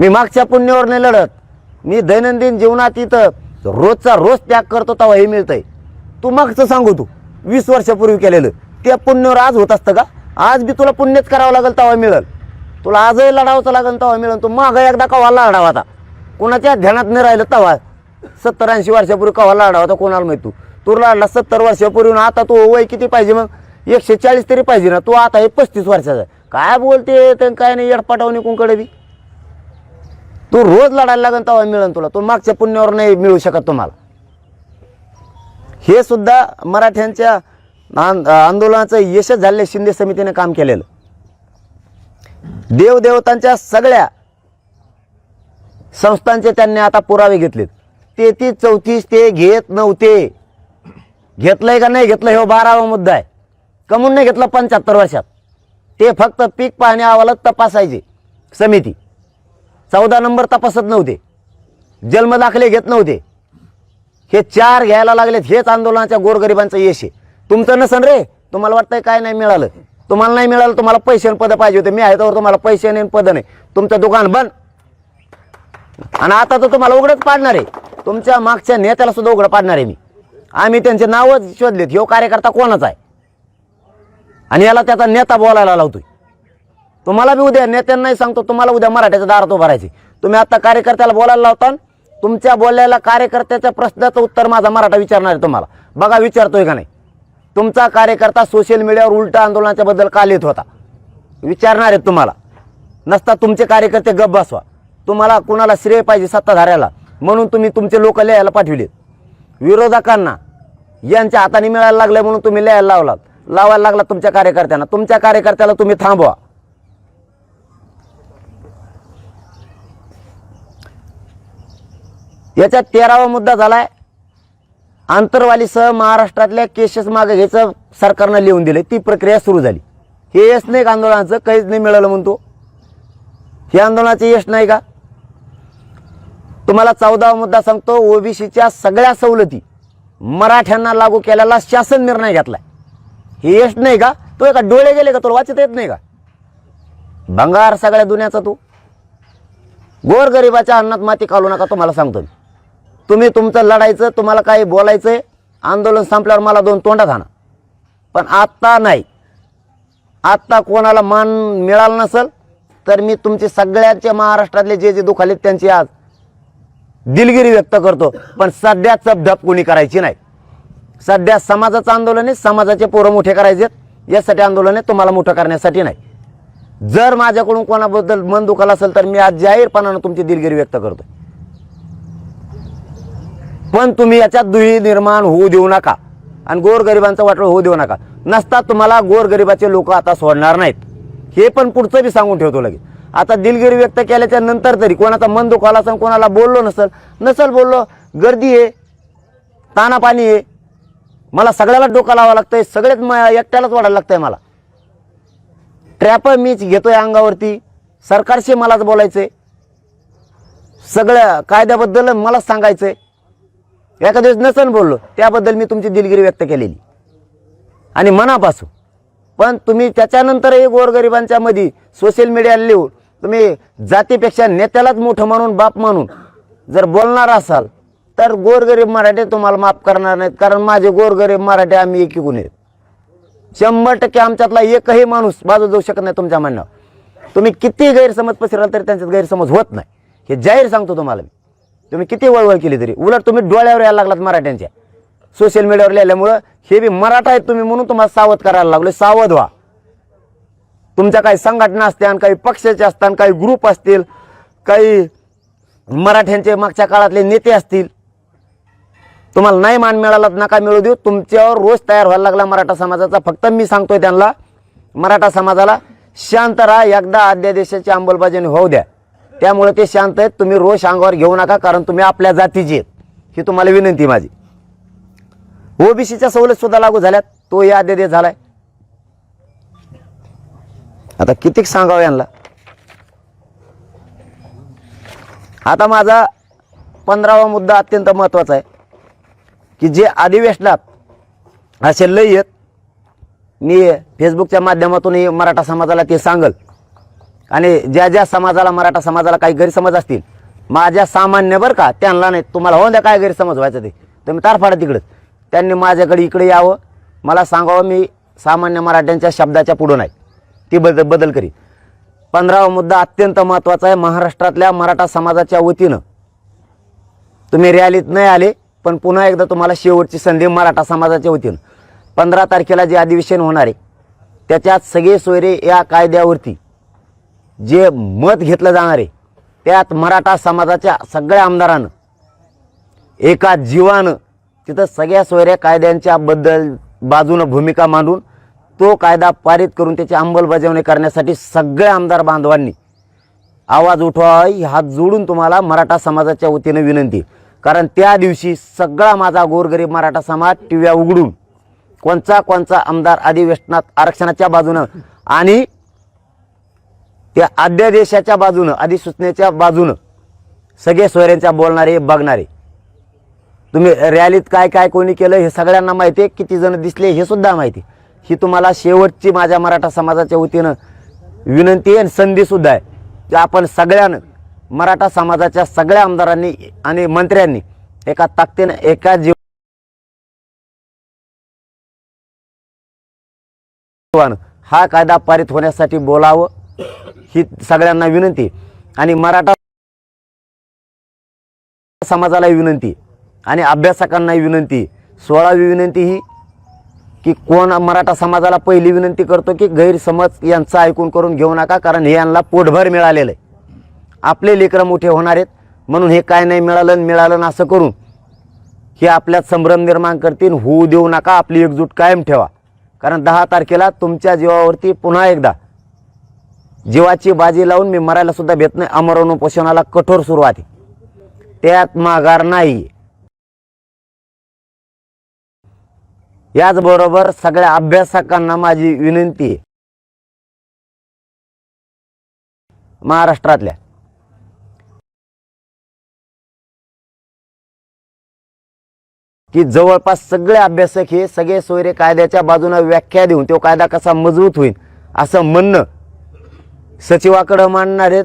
मी मागच्या पुण्यावर नाही लढत. मी दैनंदिन जीवनात इथं रोजचा रोज त्याग करतो तेव्हा हे मिळतंय. तू मागचं सांगू तू. वीस वर्षापूर्वी केलेलं. त्या पुण्यावर आज होत असतं का? आज बी तुला पुण्यच करावं लागेल तेव्हा मिळेल. तुला आजही लढावचं लागेल तेव्हा मिळेल. तू मागं एकदा कवा लढावा आता. कोणाच्या ध्यानात नाही राहिलं तेव्हा. सत्तर ऐंशी वर्षापूर्वी कवा लढावा होता कोणाला माहीत तू? तू लढला सत्तर वर्षापूर्वी आता तू वय किती पाहिजे मग? एकशे चाळीस तरी पाहिजे ना. तू आता हे पस्तीस वर्षाचा काय बोलते तर काय नाही येडपाटावणी कोणकडे बी? तू रोज लढायला लागेल तेव्हा मिळेल तुला. तू मागच्या पुण्यावर नाही मिळू शकत तुम्हाला. हे सुद्धा मराठ्यांच्या आंदोलनाचं यशच झाले शिंदे समितीने काम केलेलं. देवदेवतांच्या सगळ्या संस्थांचे त्यांनी आता पुरावे घेतलेत. तेहतीस चौतीस ते घेत नव्हते. घेतलंय का नाही घेतलं हे बारावा मुद्दा आहे. कमून नाही घेतलं पंच्याहत्तर वर्षात. ते फक्त पीक पाहण्या अहवालात तपासायचे. समिती. चौदा नंबर तपासत नव्हते. जन्मदाखले घेत नव्हते. हे चार घ्यायला लागलेत हेच आंदोलनाच्या गोरगरिबांचं यश आहे. तुमचं नसन रे. तुम्हाला वाटतंय काय नाही मिळालं. तुम्हाला नाही मिळालं तुम्हाला पैसे आणि पदं पाहिजे होते. मी आहे तर तुम्हाला पैसे नाही पदं नाही. तुमचं दुकान बंद. आणि आता तर तुम्हाला उघडच पाडणार आहे. तुमच्या मागच्या नेत्याला सुद्धा उघडं पाडणार आहे मी. आम्ही त्यांचे नावच शोधलेत. ह्यो कार्यकर्ता कोणाचा आहे? आणि याला त्याचा नेता बोलायला लावतोय. तुम्हाला बी उद्या नेत्यांनाही सांगतो तुम्हाला उद्या मराठ्याच्या दारात उभारायची. तुम्ही आता कार्यकर्त्याला बोलायला लावता तुमच्या बोललेल्या कार्यकर्त्याच्या प्रश्नाचं उत्तर माझा मराठा विचारणार आहे तुम्हाला. बघा विचारतोय का नाही? तुमचा कार्यकर्ता सोशल मीडियावर उलटा आंदोलनाच्या बद्दल का लिहित होता? विचारणार आहेत तुम्हाला. नसता तुमचे कार्यकर्ते गप बसवा. तुम्हाला कुणाला श्रेय पाहिजे सत्ताधाऱ्याला म्हणून तुम्ही तुमचे लोक लिहायला पाठविलेत. विरोधकांना यांच्या हाताने मिळायला लागले म्हणून तुम्ही लिहायला लावलात. लावायला लागला तुमच्या कार्यकर्त्यांना. तुमच्या कार्यकर्त्याला तुम्ही थांबवा. याच्यात तेरावा मुद्दा झालाय. आंतरवालीसह महाराष्ट्रातल्या केसेस मागे घ्यायचं सरकारनं लिहून दिले ती प्रक्रिया सुरू झाली. हे यश नाही का आंदोलनाचं? काहीच नाही मिळालं म्हणतो. हे आंदोलनाचं यश नाही का? तुम्हाला चौदावा मुद्दा सांगतो. ओबीसीच्या सगळ्या सवलती मराठ्यांना लागू केलेला शासन निर्णय घेतलाय. हे यश नाही का? तो एका डोळे गेले का? तुला वाचता येत नाही का? भंगार सगळ्या दुनियाचा तू. गोरगरिबाच्या अन्नात माती काढू नका तुम्हाला सांगतो मी. तुम्ही तुमचं लढायचं तुम्हाला काही बोलायचं आंदोलन संपल्यावर मला दोन तोंडा खाणं पण आत्ता नाही. आत्ता कोणाला मान मिळाला नसेल तर मी तुमचे सगळ्यांचे महाराष्ट्रातले जे जे दुखालेत त्यांची आज दिलगिरी व्यक्त करतो. पण सध्या चपधप कोणी करायची नाही. सध्या समाजाचं आंदोलन आहे समाजाचे पोरं मोठे करायचे यासाठी आंदोलन आहे तुम्हाला मोठं करण्यासाठी नाही. जर माझ्याकडून कोणाबद्दल मन दुखाला असेल तर मी आज जाहीरपणानं तुमची दिलगिरी व्यक्त करतो पण तुम्ही याच्यात दुही निर्माण होऊ देऊ नका. आणि गोरगरिबांचं वाटोळ होऊ देऊ नका. नसता तुम्हाला गोरगरिबाचे लोक आता सोडणार नाहीत. हे पण पुढचं बी सांगून ठेवतो लगेच. आता दिलगिरी व्यक्त केल्याच्यानंतर तरी कोणाचा मन दुखाला असेल कोणाला बोललो नसेल नसेल बोललो गर्दी आहे तानापाणी आहे. मला सगळ्याला डोकं लावा लागतंय सगळेच म एकट्यालाच वाढायला लागतंय मला. ट्रॅप मीच घेतोय अंगावरती. सरकारशी मलाच बोलायचंय. सगळ्या कायद्याबद्दल मलाच सांगायचंय. एका दिवस नसन बोललो त्याबद्दल मी तुमची दिलगिरी व्यक्त केलेली. आणि मनापासून. पण तुम्ही त्याच्यानंतरही गोरगरिबांच्या मध्ये सोशल मीडियाला लिहून तुम्ही जातीपेक्षा नेत्यालाच मोठं मानून बाप मानून जर बोलणार असाल तर गोरगरीब मराठे तुम्हाला माफ करणार नाहीत कारण माझे गोरगरीब मराठे आम्ही एकीकून आहेत. शंभर टक्के आमच्यातला एकही माणूस बाजू जाऊ शकत नाही तुमच्या म्हणण्यावर तुम्ही किती गैरसमज पसराल तरी त्यांच्यात गैरसमज होत नाही. हे जाहीर सांगतो तुम्हाला मी. तुम्ही किती वळवळ केली तरी? उलट तुम्ही डोळ्यावर यायला लागलात मराठ्यांच्या. सोशल मीडियावर लिहिल्यामुळं हे बी मराठा आहेत तुम्ही म्हणून तुम्हाला सावध करायला लागलो सावध व्हा. तुमच्या काही संघटना असत्यान काही पक्षाचे असतात काही ग्रुप असतील काही मराठ्यांचे मागच्या काळातले नेते असतील. तुम्हाला नाही मान मिळाला नका मिळू देऊ. तुमच्यावर रोज तयार व्हायला लागला मराठा समाजाचा. फक्त मी सांगतोय त्यांना मराठा समाजाला शांत राहा. एकदा अध्यादेशाची अंमलबजावणी होऊ द्या. त्यामुळे ते शांत आहेत. तुम्ही रोज अंगावर घेऊ नका कारण तुम्ही आपल्या जातीचे आहेत. ही तुम्हाला विनंती माझी. ओबीसीच्या सवलत सुद्धा लागू झाल्यात. तो या अध्यादेश झालाय. आता कितीक सांगावं यांना? आता माझा पंधरावा मुद्दा अत्यंत महत्त्वाचा आहे की जे अधिवेशनात असे लय आहेत मी फेसबुकच्या माध्यमातूनही मराठा समाजाला ते सांगल. आणि ज्या ज्या समाजाला मराठा समाजाला काही गैरसमज असतील माझ्या सामान्य बरं का त्यांना नाही तुम्हाला हो द्या काय गैरसमज व्हायचं ते. तुम्ही तारफाडा तिकडंच त्यांनी माझ्याकडे इकडे यावं. मला सांगावं मी सामान्य मराठ्यांच्या शब्दाच्या पुढं नाही. ती बदल बदल करी पंधरावा मुद्दा अत्यंत महत्त्वाचा आहे. महाराष्ट्रातल्या मराठा समाजाच्या वतीनं तुम्ही रॅलीत नाही आले पण पुन्हा एकदा तुम्हाला शेवटची संधी मराठा समाजाच्या वतीनं. पंधरा तारखेला जे अधिवेशन होणार आहे त्याच्यात सगळे सोयरे या कायद्यावरती जे मत घेतलं जाणार आहे त्यात मराठा समाजाच्या सगळ्या आमदारानं एका जीवानं तिथं सगळ्या सोयऱ्या कायद्यांच्या बद्दल बाजूनं भूमिका मांडून तो कायदा पारित करून त्याची अंमलबजावणी करण्यासाठी सगळ्या आमदार बांधवांनी आवाज उठवा हात जोडून तुम्हाला मराठा समाजाच्या वतीनं विनंती कारण त्या दिवशी सगळा माझा गोरगरीब मराठा समाज टिव्या उघडून कोणचा कोणचा आमदार अधिवेशनात आरक्षणाच्या बाजूनं आणि त्या अध्यादेशाच्या बाजूनं अधिसूचनेच्या बाजूनं सगळे सोयऱ्यांच्या बोलणारे बघणारे. तुम्ही रॅलीत काय काय कोणी केलं हे सगळ्यांना माहिती आहे. किती जण दिसले हे सुद्धा माहिती ही तुम्हाला शेवटची माझ्या मराठा समाजाच्या वतीनं विनंती आहे आणि संधीसुद्धा आहे. की आपण सगळ्यानं मराठा समाजाच्या सगळ्या आमदारांनी आणि मंत्र्यांनी एका ताकदीनं एका जीवानं हा कायदा पारित होण्यासाठी बोलावं. ही सगळ्यांना विनंती. आणि मराठा समाजाला विनंती. आणि अभ्यासकांनाही विनंती. सोळावी विनंती ही की कोण मराठा समाजाला पहिली विनंती करतो की गैरसमज यांचं ऐकून करून घेऊ नका कारण हे यांना पोटभर मिळालेलं आहे. आपले लेकरं मोठे होणार आहेत म्हणून हे काय नाही मिळालं आणि मिळालं ना असं करून हे आपल्यात संभ्रम निर्माण करतील होऊ देऊ नका आपली एकजूट कायम ठेवा. कारण दहा तारखेला तुमच्या जीवावरती पुन्हा एकदा जीवाची बाजी लावून मी मरायला सुद्धा भेट नाही. अमरण उपोषणाला कठोर सुरुवात आहे. त्यात माघार नाही. याचबरोबर सगळ्या अभ्यासकांना माझी विनंती आहे. महाराष्ट्रातल्या की जवळपास सगळे अभ्यासक हे सगळे सोयरे कायद्याच्या बाजूने व्याख्या देऊन तो कायदा कसा मजबूत होईल असं म्हणणं सचिवाकडं मांडणार आहेत